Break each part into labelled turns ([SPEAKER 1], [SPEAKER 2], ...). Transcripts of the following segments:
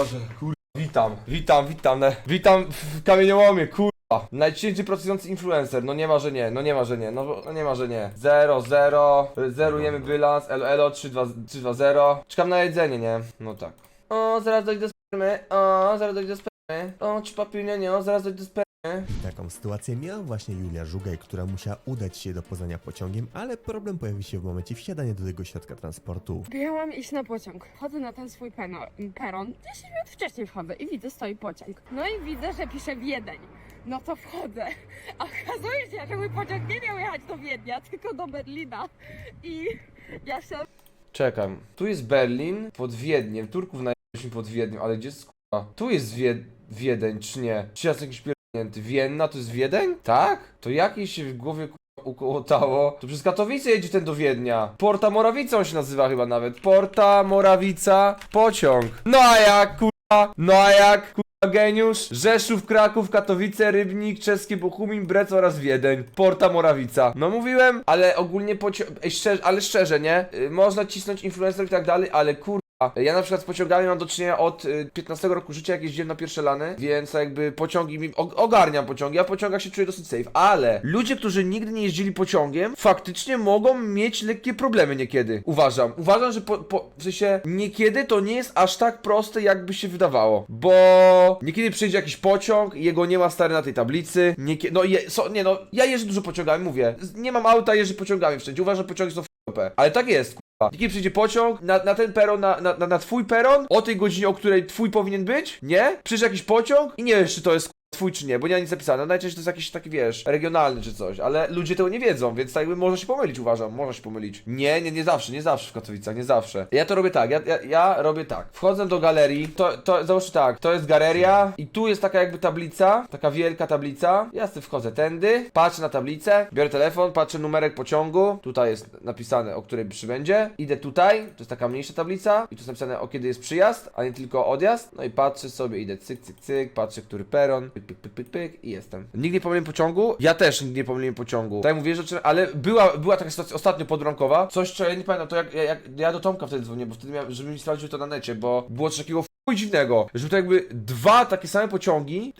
[SPEAKER 1] Boże, kurwa, witam, witam, witam, ne, witam w kamieniołomie, kurwa. Najciężej pracujący influencer, no nie ma, że nie, no nie ma, że nie, no, no nie ma, że nie. 0, 0, zerujemy bilans, elo, elo, 3, 2, 3, 2, 0. Czekam na jedzenie, nie? No tak. O, zaraz dojdę do spermy, o, zaraz dojdę do spermy, o, ci papilnia, nie, o, zaraz dojdę do spermy.
[SPEAKER 2] Taką sytuację miała właśnie Julia Żugaj, która musiała udać się do Poznania pociągiem, ale problem pojawił się w momencie wsiadania do tego środka transportu.
[SPEAKER 3] Miałam iść na pociąg. Chodzę na ten swój peno, peron. 10 minut wcześniej wchodzę i widzę, stoi pociąg. No i widzę, że pisze Wiedeń. No to wchodzę. A okazuje się, że mój pociąg nie miał jechać do Wiednia, tylko do Berlina. I ja się
[SPEAKER 1] Czekam, tu jest Berlin, pod Wiedniem, Turków najbliżej pod Wiedniem, ale gdzie jest kurwa? Tu jest Wie Wiedeń, czy nie? Czy ja jakiś pierdolnięty? Vienna to jest Wiedeń? Tak? To jakieś się w głowie kurwa ukołotało. To przez Katowice jedzie ten do Wiednia. Porta Morawica on się nazywa chyba nawet. Porta Morawica, pociąg. No a jak kurwa? No a jak kurwa? Geniusz, Rzeszów, Kraków, Katowice, Rybnik, Czeskie Bochumin, Brec oraz Wiedeń. Porta Morawica. No mówiłem, ale ogólnie pocio- Ej, szczerze, ale szczerze, nie? Y, można cisnąć influencerów i tak dalej, ale kur... Ja na przykład z pociągami mam do czynienia od y, 15 roku życia, jak jeździłem na pierwsze lany, więc jakby pociągi mi... Ogarniam pociągi, w pociągach się czuję dosyć safe, ale ludzie, którzy nigdy nie jeździli pociągiem, faktycznie mogą mieć lekkie problemy niekiedy. Uważam. Uważam, że po, po, w sensie niekiedy to nie jest aż tak proste, jakby się wydawało, bo niekiedy przyjdzie jakiś pociąg jego nie ma stary na tej tablicy, niekiedy... No je, so, nie no, ja jeżdżę dużo pociągami, mówię, nie mam auta, jeżdżę pociągami wszędzie, uważam, że pociągi są ale tak jest, kurwa. Kiedy przyjdzie pociąg, na, na ten peron, na, na, na twój peron, o tej godzinie, o której twój powinien być, nie? Przyjdzie jakiś pociąg i nie wiesz, czy to jest twój czy nie, bo nie ma nic napisane. Najczęściej to jest jakiś taki, wiesz, regionalny czy coś, ale ludzie tego nie wiedzą, więc tak jakby można się pomylić, uważam, można się pomylić. Nie, nie, nie zawsze, nie zawsze w Katowicach, nie zawsze. Ja to robię tak, ja, ja, ja robię tak. Wchodzę do galerii, to, to załóżmy tak, to jest galeria i tu jest taka jakby tablica, taka wielka tablica. Ja sobie wchodzę tędy, patrzę na tablicę, biorę telefon, patrzę numerek pociągu, tutaj jest napisane, o której przybędzie. Idę tutaj, to jest taka mniejsza tablica i tu jest napisane, o kiedy jest przyjazd, a nie tylko odjazd. No i patrzę sobie, idę cyk, cyk, cyk, patrzę, który peron, pyk, pyk, pyk, pyk, i jestem. Nigdy nie pomyliłem pociągu, ja też nigdy nie pomyliłem pociągu. Tak mówię, że, ale była, była taka sytuacja ostatnio podbramkowa, coś, co ja nie pamiętam, to jak, jak ja do Tomka wtedy dzwonię, bo wtedy miałem, żeby mi sprawdził to na necie, bo było coś takiego dziwnego, że to jakby dwa takie same pociągi,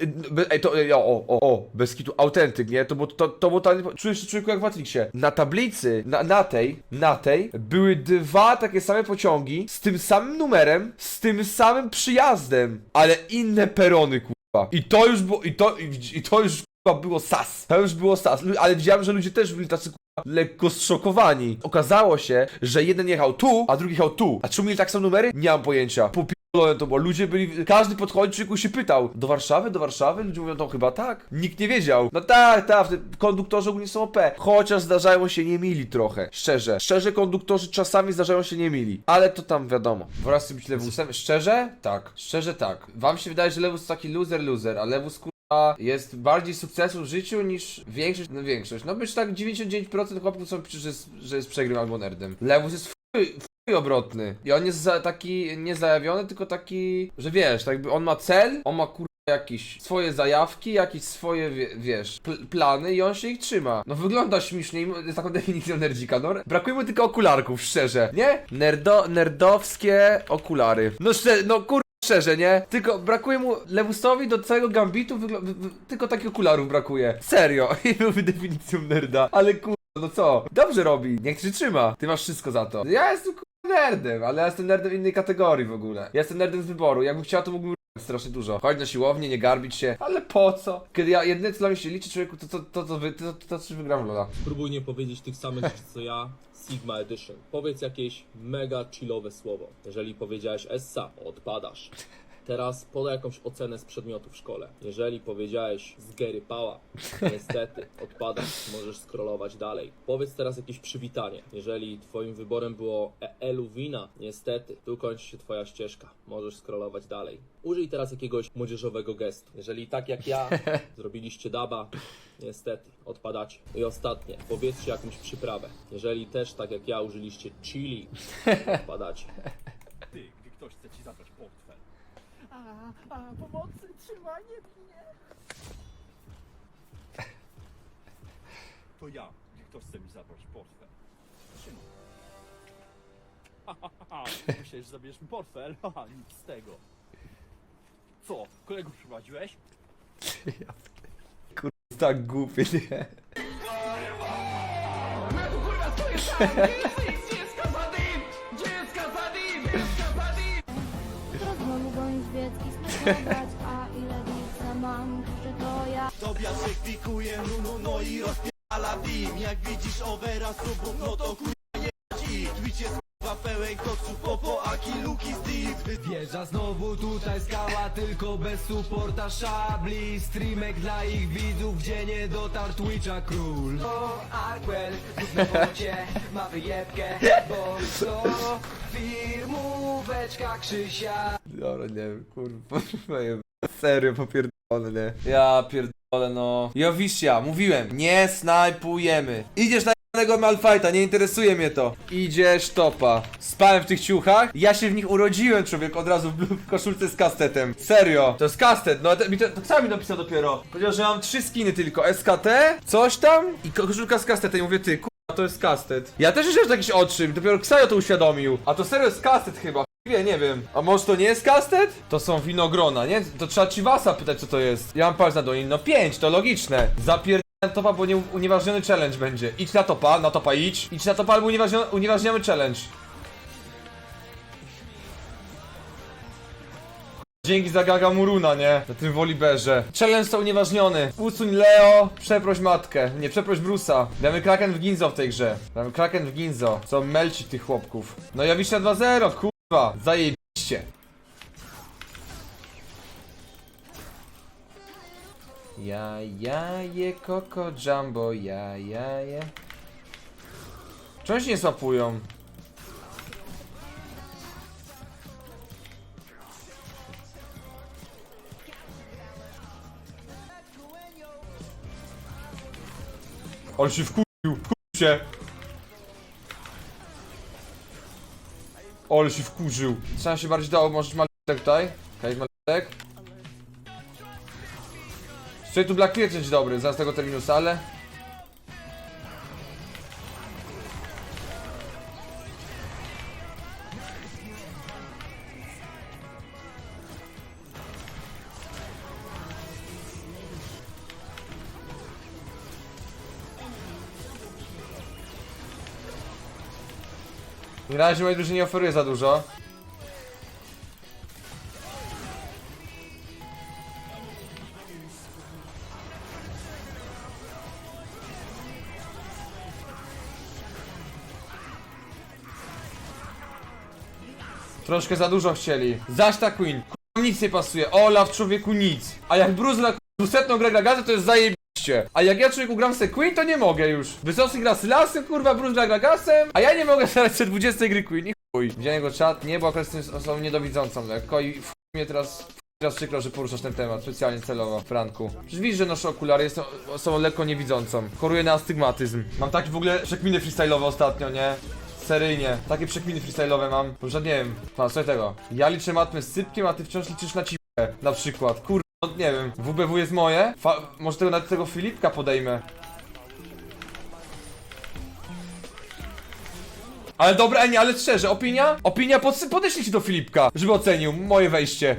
[SPEAKER 1] ej to, ej, o, o, o, bez kitu, autentyk, nie, to było, to, to było totalnie, czujesz się człowieku jak w Matrixie. Na tablicy, na, na tej, na tej, były dwa takie same pociągi, z tym samym numerem, z tym samym przyjazdem, ale inne perony, kurwa. I to już było, i to, i, i to już kurwa było sas. To już było sas, ale widziałem, że ludzie też byli tacy lekko zszokowani. Okazało się, że jeden jechał tu, a drugi jechał tu. A czemu mieli tak samo numery? Nie mam pojęcia. Popierdolone to było. Ludzie byli, każdy podchodził, człowieku się pytał. Do Warszawy? Do Warszawy? Ludzie mówią, no chyba tak. Nikt nie wiedział. No tak, tak, konduktorzy ogólnie są OP. Chociaż zdarzają się niemili trochę. Szczerze. Szczerze konduktorzy czasami zdarzają się niemili. Ale to tam wiadomo. Wraz z być lewusem. Szczerze? Tak. Szczerze tak. Wam się wydaje, że lewus to taki loser, loser, a lewus kurwa jest bardziej sukcesu w życiu niż większość, no większość. No być tak 99% chłopów są że jest, że jest przegrym albo nerdem. Lewus jest fuj obrotny. I on jest za, taki niezajawiony, tylko taki, że wiesz, tak jakby on ma cel, on ma kurwa jakieś swoje zajawki, jakieś swoje, wie, wiesz, pl plany i on się ich trzyma. No wygląda śmiesznie, jest taką definicją nerdzika, no. Brakuje mu tylko okularków, szczerze, nie? Nerdo, nerdowskie okulary. No szczerze, no kur... Szczerze, nie? Tylko brakuje mu Lewusowi do całego gambitu, wygl- w- w- tylko takich okularów brakuje. Serio. I byłby definicją nerda. Ale kur... no co? Dobrze robi. Niech się trzyma. Ty masz wszystko za to. Ja jestem nerdem, ale ja jestem nerdem innej kategorii w ogóle. Ja jestem nerdem z wyboru. Jakbym chciał, to mógłbym strasznie dużo. Chodź na siłownię, nie garbić się. Ale po co? Kiedy ja jedyne co dla mnie się liczy, człowieku, to to, to, to, wy- to, to, to, to, wygram Lola.
[SPEAKER 4] Spróbuj nie powiedzieć tych samych rzeczy co ja. Sigma Edition. Powiedz jakieś mega chillowe słowo. Jeżeli powiedziałeś Essa, odpadasz. Teraz podaj jakąś ocenę z przedmiotu w szkole. Jeżeli powiedziałeś z Gary Pała, niestety, odpadasz, możesz scrollować dalej. Powiedz teraz jakieś przywitanie. Jeżeli twoim wyborem było E- Eluwina, niestety, tu kończy się twoja ścieżka, możesz scrollować dalej. Użyj teraz jakiegoś młodzieżowego gestu. Jeżeli tak jak ja zrobiliście daba, niestety, odpadacie. I ostatnie, powiedzcie jakąś przyprawę. Jeżeli też tak jak ja użyliście chili, odpadacie.
[SPEAKER 5] Ty, gdy ktoś chce ci zabrać portfel. A, a, pomocy, trzymaj, nie mnie. To ja, gdy ktoś chce mi zabrać portfel. Trzymaj. Ha, ha, ha, ha. Myślałeś, że zabierzesz mi portfel? Haha, nic z tego. Co, kolegów przyprowadziłeś?
[SPEAKER 1] Tak głupie, nie?
[SPEAKER 6] Rozmowy a ile pizza mam, to ja
[SPEAKER 7] no i dim Jak widzisz overa subów, no to kurwa jebać ich Twitch jest kurwa pełen koksu, popo, aki, luki, steve
[SPEAKER 8] Wjeżdża znowu tutaj skała, tylko bez supporta szabli. Streamek dla ich widzów, gdzie nie dotarł Twitcha król. O, na bocie, ma wyjebkę Bo to firmóweczka Krzysia
[SPEAKER 1] Dobra, nie wiem, kurwa, moje serio popierdolone, nie? Ja pierdolę, no. Jowiścia, mówiłem, nie snajpujemy. Idziesz na jednego Malfighta, nie interesuje mnie to. Idziesz topa. Spałem w tych ciuchach, ja się w nich urodziłem, człowiek, od razu w w koszulce z kastetem. Serio, to jest kastet, no to, mi to, to sam mi napisał dopiero. Powiedział, że mam trzy skiny tylko, SKT, coś tam i ko- koszulka z kastetem. I mówię, ty, kurwa, to jest kastet. Ja też myślałem, że to jakiś odczym, dopiero Ksajo to uświadomił. A to serio jest kastet chyba. Nie, nie wiem. A może to nie jest kastet? To są winogrona, nie? To trzeba Chivasa pytać, co to jest. Ja mam palec na dłoni. No 5, to logiczne. Zapierdolę topa, bo nie, unieważniony challenge będzie. Idź na topa, na topa idź. Idź na topa albo unieważniamy challenge. Dzięki za Gaga Muruna, nie? Na tym Woliberze. Challenge to unieważniony. Usuń Leo, przeproś matkę. Nie, przeproś Brusa. Damy Kraken w Ginzo w tej grze. Damy Kraken w Ginzo. Co melci tych chłopków. No ja wiszę 2-0, kurwa. Zajebiście. Ja, ja, je, koko, jumbo, ja, ja, je. Czemu się nie słapują? Ale się się. Ale się wkurzył. Trzeba się bardziej dało, możesz maletek tutaj. Okej, maletek. Tutaj tu Black Clear dobry, zaraz tego terminusa, ale... Na razie mojej drużynie nie oferuje za dużo. Troszkę za dużo chcieli. Zaś ta Queen. Nic nie pasuje. Olaf człowieku nic. A jak Bruce gra dwusetną grę gra gazę, to jest zajebiście. A jak ja człowieku gram se Queen, to nie mogę już. Wysocki gra Sylasem, kurwa, Bruce gra gragasem, a ja nie mogę się 20 gry Queen. I chuj. Widziałem jego czat, nie, bo akurat jestem osobą niedowidzącą lekko i w mnie teraz... Teraz przykro, że poruszasz ten temat, specjalnie celowo, Franku. Przecież widzisz, że noszę okulary, jestem osobą lekko niewidzącą. Choruję na astygmatyzm. Mam takie w ogóle przekminy freestyle'owe ostatnio, nie? Seryjnie. Takie przekminy freestyle'owe mam. Może nie wiem. Pan, słuchaj tego. Ja liczę matmy z sypkiem, a ty wciąż liczysz na cipę. Na przykład. Kur... No, nie wiem. WBW jest moje? Fa może tego nawet tego Filipka podejmę. Ale dobra, nie, ale szczerze, opinia? Opinia, pod, do Filipka, żeby ocenił moje wejście.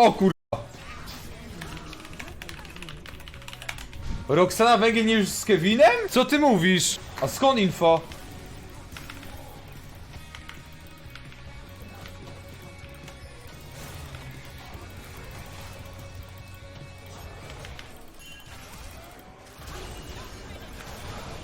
[SPEAKER 1] O kurwa. Roxana Węgiel nie już z Kevinem? Co ty mówisz? A skąd info?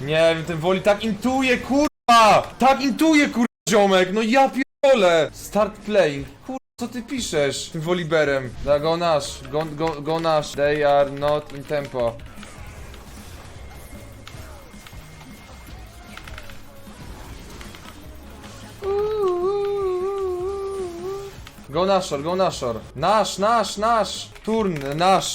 [SPEAKER 1] Nie wiem, ten woli tak intuje, kurwa! Tak intuje, kurwa, ziomek! No ja pierdolę! Start playing. Kurwa, co ty piszesz tym woliberem? Da, go nasz, go, go, go nasz. They are not in tempo. Go naszor, go naszor. Nasz, nasz, nasz. Turn, nasz.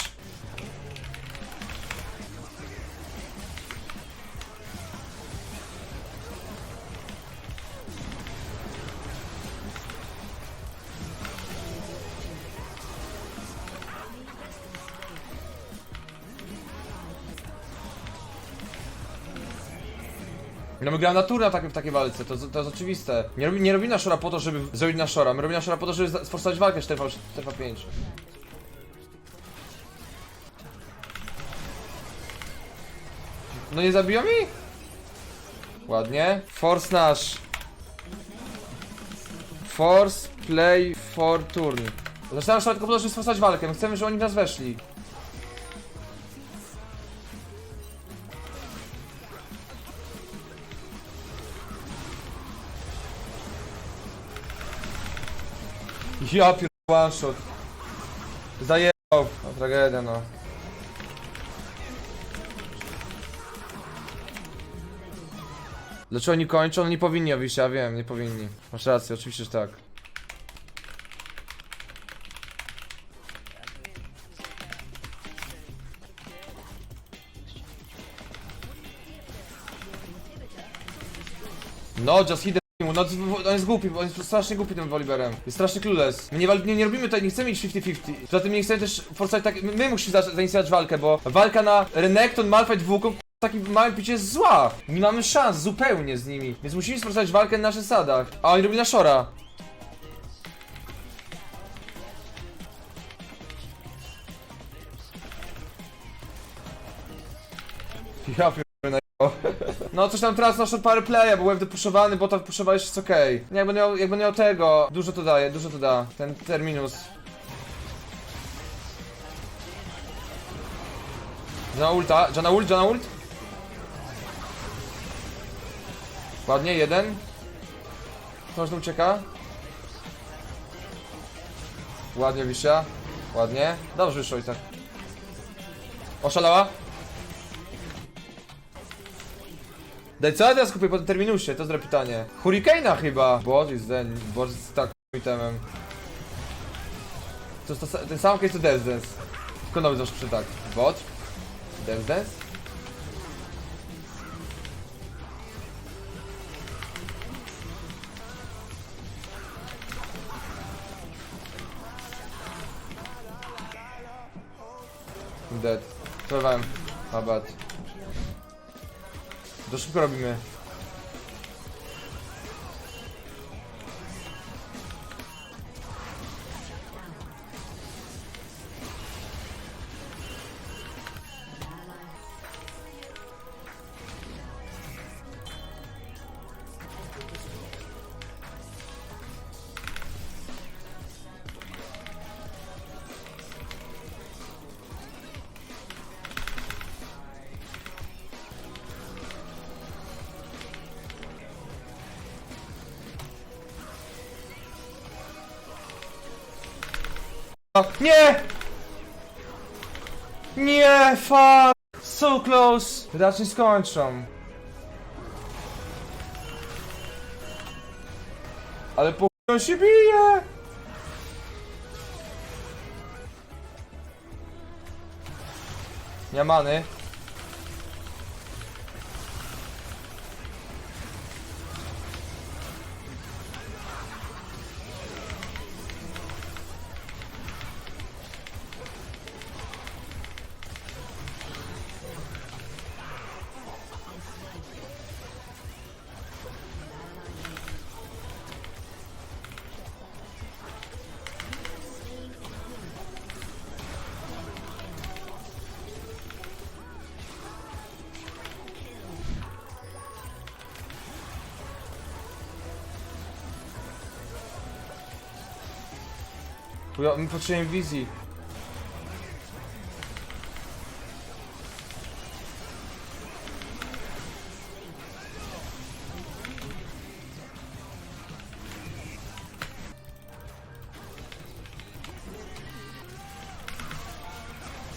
[SPEAKER 1] No my gramy na turę tak, w takiej walce, to, to jest oczywiste. Nie, robi, nie robimy naszora po to, żeby zrobić naszora, my robimy naszora po to, żeby sforsować walkę 4v, 4v5. No nie zabiją mi? Ładnie. Force nasz. Force play for turn. Zaczynamy naszora tylko po to, żeby sforsować walkę, my chcemy, żeby oni nas weszli. Ja pier... one shot. Zajebał. No tragedia no. Dlaczego oni kończą? No nie powinni oczywiście, ja wiem, nie powinni. Masz rację, oczywiście, że tak. No, just hit no on jest głupi, bo on jest strasznie głupi tym Woliberem. Jest strasznie clueless. My nie, nie, nie robimy tutaj, nie chcemy mieć 50-50. Poza tym nie chcemy też forsować tak, my, my musimy za- zainicjować walkę, bo walka na Renekton, Malphite, Wukong, taki mały picie jest zła. Nie mamy szans zupełnie z nimi. Więc musimy sforsować walkę na naszych sadach. A oni robili na Shora. Ja. No coś tam teraz nasz parę playa, bo byłem wypuszowany, bo to wypuszowałeś jest okej. Nie, Jak będę miał, jak będę miał tego, dużo to daje, dużo to da, ten terminus. Jana ulta, Jana ult, Jana ult. Ładnie, jeden. Każdy ucieka. Ładnie Wisia. Ładnie. Dobrze wyszło i tak. Oszalała? Daj, co ja teraz kupię po terminusie? To jest pytanie. Hurricane'a chyba. Boże, ten, Boże, jest tak itemem. To jest ten sam case to Dance Dance. Tylko nowy zawsze tak. Bot. Dance Dance. Dead. Spróbowałem. Ma bad. To szybko robimy. Nie! Nie, fuck! So close! Raczej skończą. Ale po on się bije! Nie ma many. Ja, my potrzebujemy wizji.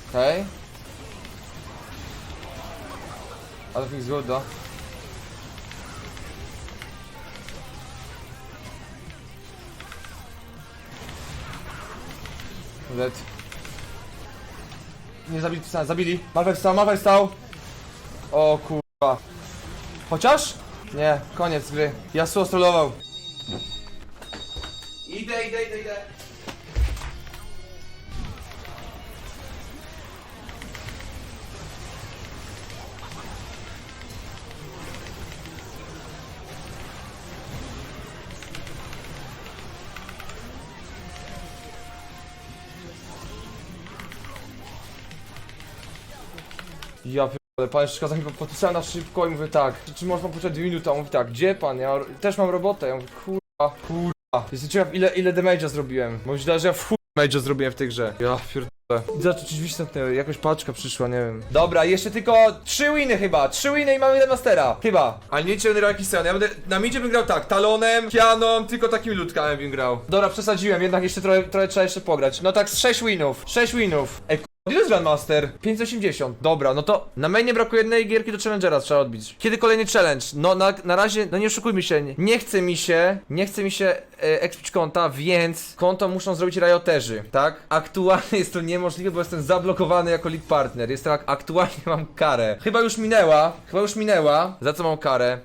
[SPEAKER 1] Okej. Okay. Ale think good Nie zabili, wstał, zabili. Malwek wstał, Malwek wstał. O kurwa. Chociaż? Nie, koniec gry. Yasuo strollował. Idę, idę, idę, idę. Ja pierdolę, pan jeszcze kazał mi podpisałem na szybko i mówię tak, czy, czy można poczekać dwie minuty? A on mówi tak, gdzie pan? Ja też mam robotę. Ja mówię, kurwa, kurwa. Jestem ciekaw ile, ile damage'a zrobiłem. Bo źle, że ja w chuj damage'a zrobiłem w tej grze. Ja pierdolę. Czy drzwi zamknęły, jakoś paczka przyszła, nie wiem. Dobra, jeszcze tylko trzy winy chyba, trzy winy i mamy jeden mastera. Chyba. Ale nie będę grał jakiś sen. Ja będę, na midzie bym grał tak, talonem, pianą, tylko takimi ludkami bym grał. Dobra, przesadziłem, jednak jeszcze trochę, trochę trzeba jeszcze pograć. No tak, z 6 winów, 6 winów. Ej, ile jest Grandmaster? 580. Dobra, no to na mainie brakuje jednej gierki do Challengera, trzeba odbić. Kiedy kolejny challenge? No na, na razie, no nie oszukujmy się, nie, nie chce mi się, nie chce mi się e, expić konta, więc konto muszą zrobić rioterzy, tak? Aktualnie jest to niemożliwe, bo jestem zablokowany jako league partner. Jest tak, aktualnie mam karę. Chyba już minęła, chyba już minęła. Za co mam karę?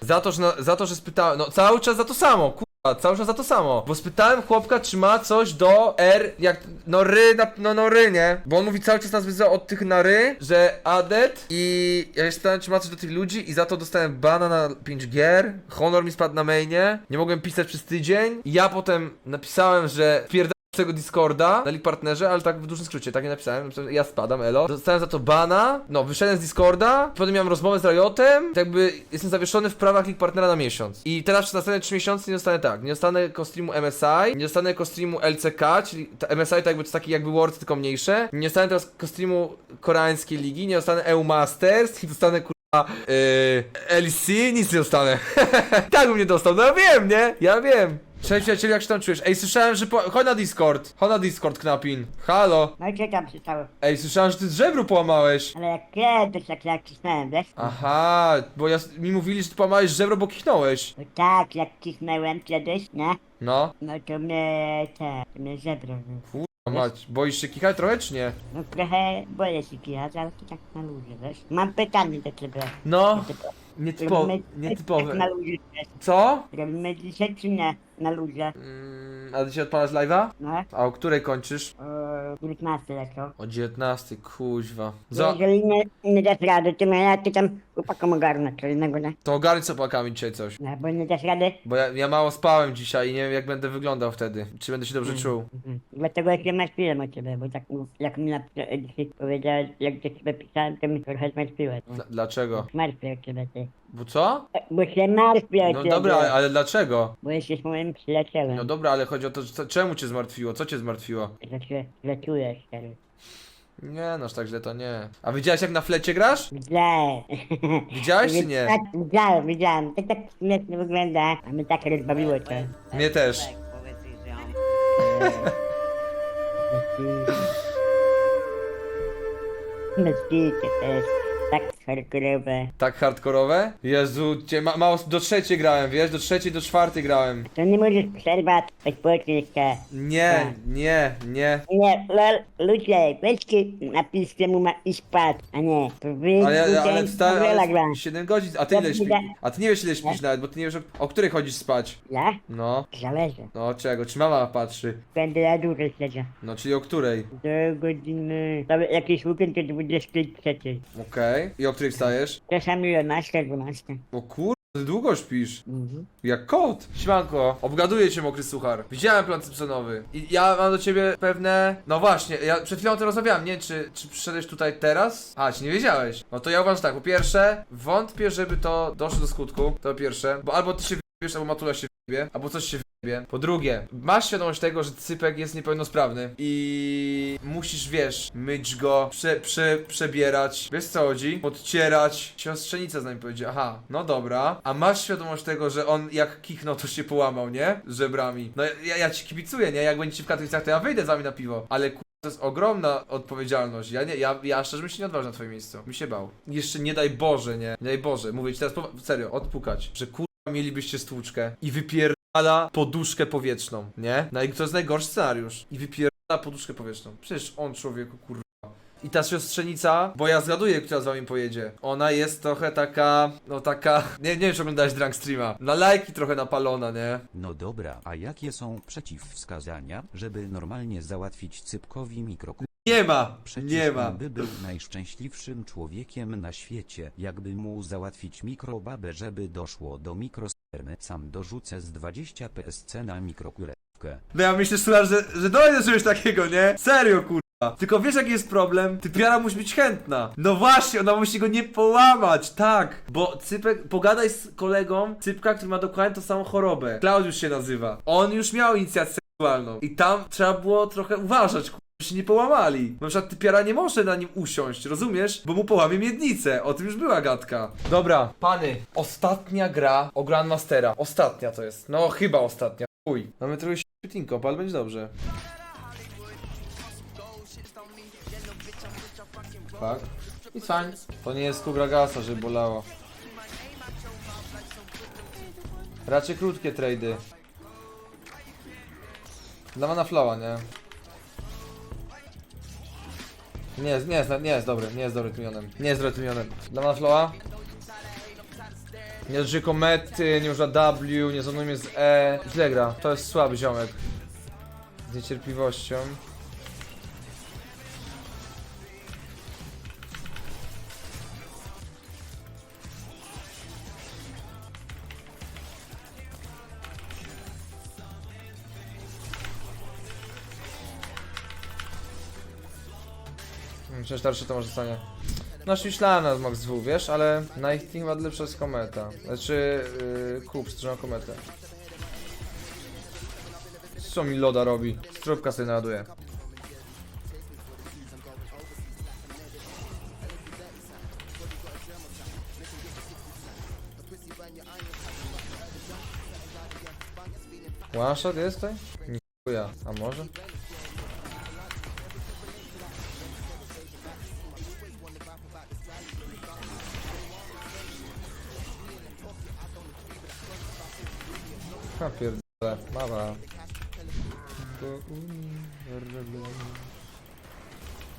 [SPEAKER 1] Za to, że, za to, że spytałem, no cały czas za to samo, kurwa, cały czas za to samo. Bo spytałem chłopka, czy ma coś do R, jak, no ry, na, no, no ry, nie? Bo on mówi cały czas nas wyzywa od tych na ry, że adet i ja się spytałem, czy ma coś do tych ludzi i za to dostałem bana na 5 gier, honor mi spadł na mainie, nie mogłem pisać przez tydzień i ja potem napisałem, że z tego Discorda League Partnerze, ale tak w dużym skrócie, tak nie napisałem, ja spadam, elo. Dostałem za to bana, no, wyszedłem z Discorda, potem miałem rozmowę z Riotem, tak jakby jestem zawieszony w prawach League Partnera na miesiąc. I teraz przez następne 3 miesiące nie dostanę tak, nie dostanę kostreamu MSI, nie dostanę kostreamu LCK, czyli MSI to jakby to taki jakby World, tylko mniejsze, nie dostanę teraz kostreamu koreańskiej ligi, nie dostanę EU Masters, nie dostanę yy, LC, nic nie dostanę. tak bym nie dostał, no ja wiem, nie? Ja wiem. Cześć przyjacielu, jak się tam czujesz? Ej, słyszałem, że po... Chodź na Discord. Chodź na Discord, Knapin. Halo.
[SPEAKER 9] No i co tam się stało?
[SPEAKER 1] Ej, słyszałem, że ty żebru połamałeś.
[SPEAKER 9] Ale jak kiedyś, jak jak cisnąłem, wiesz?
[SPEAKER 1] Aha, bo ja, mi mówili, że ty połamałeś żebro, bo kichnąłeś.
[SPEAKER 9] No tak, jak cisnąłem kiedyś, nie?
[SPEAKER 1] No.
[SPEAKER 9] No to mnie, te, to mnie żebro. no.
[SPEAKER 1] Kurwa mać, boisz się kichać trochę, czy nie?
[SPEAKER 9] No trochę boję się kijać, ale to tak na luzie, wiesz? Mam pytanie do ciebie.
[SPEAKER 1] No.
[SPEAKER 9] Typo-
[SPEAKER 1] Nietypowe.
[SPEAKER 9] robimy Tak na
[SPEAKER 1] Nietypowe.
[SPEAKER 9] luzie?
[SPEAKER 1] Co?
[SPEAKER 9] Robimy dzisiaj czy nie? Na luzie.
[SPEAKER 1] Mm, a ty się odpalasz live'a?
[SPEAKER 9] No?
[SPEAKER 1] A o której kończysz?
[SPEAKER 9] O 19 lecą.
[SPEAKER 1] O 19, kuźwa. Za...
[SPEAKER 9] Jeżeli nie, nie dasz rady, to ja ty tam chłopakom ogarnę, co innego, nie?
[SPEAKER 1] To ogarnij z opłakami dzisiaj coś.
[SPEAKER 9] No, bo nie dasz rady.
[SPEAKER 1] Bo ja, ja mało spałem dzisiaj i nie wiem jak będę wyglądał wtedy. Czy będę się dobrze czuł.
[SPEAKER 9] Mhm. Dlatego ja się martwiłem o ciebie, bo tak jak mi na, dzisiaj powiedziałeś, jak do ciebie pisałem, to mi trochę zmartwiłeś.
[SPEAKER 1] Dla- Dlaczego?
[SPEAKER 9] Martwię o ciebie, ty.
[SPEAKER 1] Bo co?
[SPEAKER 9] Bo się martwię
[SPEAKER 1] No
[SPEAKER 9] ciebie.
[SPEAKER 1] dobra, ale, ale dlaczego?
[SPEAKER 9] Bo jesteś moim przyjacielem.
[SPEAKER 1] No dobra, ale chodzi o to, że co, czemu cię zmartwiło? Co cię zmartwiło?
[SPEAKER 9] Że się źle czujesz, stary.
[SPEAKER 1] Nie, no aż tak źle to nie. A widziałeś jak na flecie grasz? Widziałeś czy nie?
[SPEAKER 9] Tak, widziałem, widziałem. To tak śmiesznie wygląda, a mnie tak rozbawiło to.
[SPEAKER 1] Mnie też.
[SPEAKER 9] Myślicie też. Tak hardkorowe.
[SPEAKER 1] Tak hardkorowe? Jezu, cię ma, mało do trzeciej grałem, wiesz? Do trzeciej, do czwartej grałem.
[SPEAKER 9] To nie możesz przerwać odpocząć się.
[SPEAKER 1] Nie, nie, nie.
[SPEAKER 9] Nie, lol, ludzie, weźcie napiszcie mu ma iść spać, a nie. To wy
[SPEAKER 1] Ale, ale
[SPEAKER 9] ludzie
[SPEAKER 1] wstałem ale 7 godzin, a ty ile śpisz? A ty nie wiesz ile śpisz nawet, bo ty nie wiesz o, o której chodzisz spać.
[SPEAKER 9] Ja?
[SPEAKER 1] No,
[SPEAKER 9] Zależy.
[SPEAKER 1] no czego, czy mama patrzy?
[SPEAKER 9] Będę ja dłużej siedział.
[SPEAKER 1] No, czyli o której?
[SPEAKER 9] Do godziny... To jakiś weekend do 23.
[SPEAKER 1] Okej. I o której wstajesz?
[SPEAKER 9] Czasami 11, 12.
[SPEAKER 1] O kur... Ty długo śpisz.
[SPEAKER 9] Mhm.
[SPEAKER 1] Jak kot. Siemanko, obgaduję cię mokry suchar. Widziałem plan Simpsonowy. I ja mam do ciebie pewne... No właśnie, ja przed chwilą o tym rozmawiałem, nie? Czy, czy przyszedłeś tutaj teraz? A, czy nie wiedziałeś? No to ja uważam tak, po pierwsze, wątpię, żeby to doszło do skutku. To po pierwsze. Bo albo ty się wiesz, albo Matula się wie, albo coś się wie. Po drugie, masz świadomość tego, że Cypek jest niepełnosprawny i musisz, wiesz, myć go, prze, prze, przebierać, wiesz co chodzi? Podcierać. Siostrzenica z nami powiedziała, aha, no dobra. A masz świadomość tego, że on jak kichnął, to się połamał, nie? Żebrami. No ja, ja ci kibicuję, nie? Jak będziecie w Katowicach, to ja wyjdę z wami na piwo. Ale ku... To jest ogromna odpowiedzialność. Ja nie, ja, ja szczerze bym się nie odważył na twoim miejscu. Mi się bał. Jeszcze nie daj Boże, nie? Nie daj Boże. Mówię ci teraz serio, odpukać, że kurwa mielibyście stłuczkę i wypierdala poduszkę powietrzną, nie? No i to jest najgorszy scenariusz. I wypierdala poduszkę powietrzną. Przecież on człowieku, kurwa. I ta siostrzenica, bo ja zgaduję, która z wami pojedzie. Ona jest trochę taka, no taka, nie, nie wiem czy oglądałeś Drunk Streama. Na lajki trochę napalona, nie?
[SPEAKER 10] No dobra, a jakie są przeciwwskazania, żeby normalnie załatwić cypkowi mikroku?
[SPEAKER 1] Nie ma,
[SPEAKER 10] Przecież
[SPEAKER 1] nie ma.
[SPEAKER 10] on by był najszczęśliwszym człowiekiem na świecie, jakby mu załatwić mikrobabę, żeby doszło do mikrospermy. Sam dorzucę z 20 PSC na mikrokurewkę.
[SPEAKER 1] No ja myślę, że, że dojdę do czegoś takiego, nie? Serio, kurwa. Tylko wiesz jaki jest problem? Ty piara musi być chętna. No właśnie, ona musi go nie połamać, tak. Bo Cypek, pogadaj z kolegą Cypka, który ma dokładnie tą samą chorobę. Klaudiusz się nazywa. On już miał inicjację seksualną. I tam trzeba było trochę uważać, żeby się nie połamali. Na przykład typiara nie może na nim usiąść, rozumiesz? Bo mu połamie miednicę. O tym już była gadka. Dobra, pany. Ostatnia gra o Grandmastera. Ostatnia to jest. No chyba ostatnia. Uj. Mamy trochę śpietinko, ale będzie dobrze. Tak. I fajnie. To nie jest kugra gasa, żeby bolało. Raczej krótkie trady. Dla na flowa, nie? Nie jest, nie jest, nie jest dobry, nie jest dobry tym mionem. Nie jest dobry tym mionem. Dla na flowa? Nie dotyczy komety, nie używa W, nie zonujemy z E. Źle gra, to jest słaby ziomek. Z niecierpliwością. Że starszy to może stanie. No myślałem na Max 2, wiesz, ale team chyba lepsza jest kometa. Znaczy, yy, kup, kometę. Co mi loda robi? Strubka sobie naładuje. One shot jest tutaj? Nie chuja, a może? Dobra.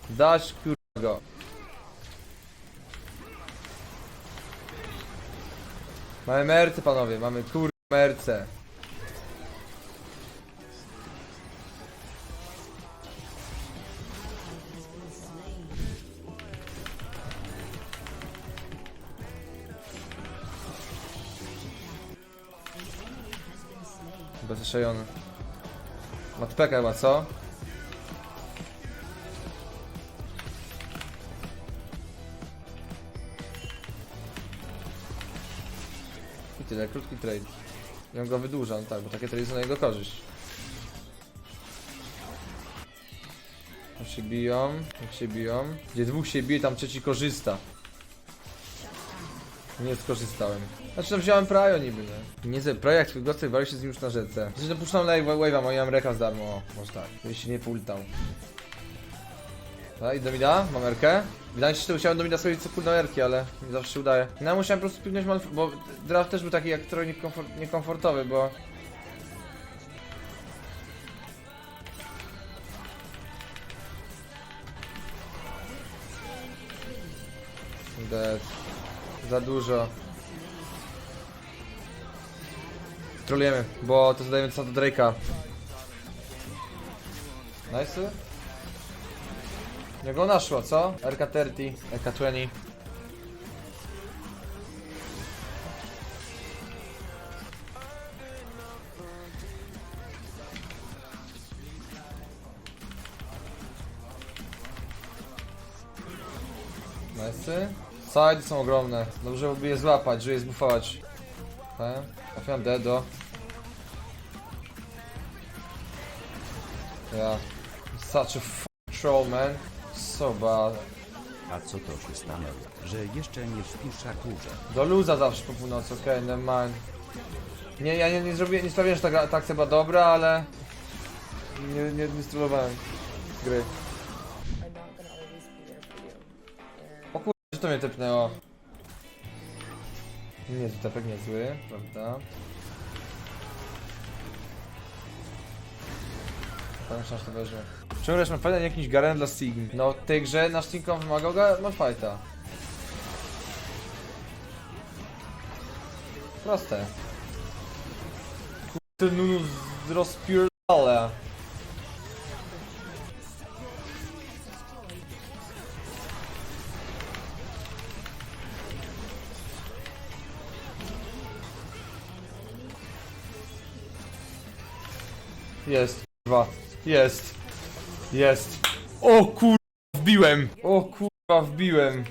[SPEAKER 1] Dasz kurwa. Mamy merce panowie, mamy kur... merce. Bezeszejony. Matpeka chyba, co? I tyle, krótki trade. I on go wydłuża, no tak, bo takie trade są na jego korzyść. Jak się biją, jak się biją. Gdzie dwóch się bije, tam trzeci korzysta. Nie skorzystałem. Znaczy tam wziąłem Prajo niby, nie? Nie ze Prajo jak twój walił się z nim już na rzece. Znaczy no puszczam live wave'a, bo ja mam reka z darmo, może tak. Gdybyś się nie pultał. Tak, i do mida, mam erkę. Wydaje się, że chciałem do mida sobie co cooldown erki, ale nie zawsze się udaje. No ja musiałem po prostu pilnować malf- bo draft też był taki jak trochę niekomfort niekomfortowy, bo... Dead. Za dużo. Trolujemy, bo to zadajemy co do Drake'a. Nice. Jak ona szła, co? RK30, RK20. Nice. Side są ogromne. Dobrze byłoby je złapać, żeby je zbufować. Okay. Trafiam Dedo. Ja. Such a f troll, man. So bad.
[SPEAKER 10] A co to się stanęło, że jeszcze nie śpisz Arturze?
[SPEAKER 1] Do luza zawsze po północy, okej, okay, never mind. Nie, ja nie, nie zrobiłem, nie sprawiłem, że ta, gra- ta akcja była dobra, ale... Nie, nie, nie strolowałem gry. O kurde, że to mnie tepnęło. Nie, to tepek niezły, prawda? Pamiętam, że to leży. Czemu grasz Malfighta, nie jakiś Garen dla Sigm? No, w tej grze nasz Teamcom wymagał ga- Malfighta. Proste. Kurde, Nunu rozpierdala. Jest, kurwa. Jest. Jest. O kurwa, wbiłem. O kurwa, wbiłem.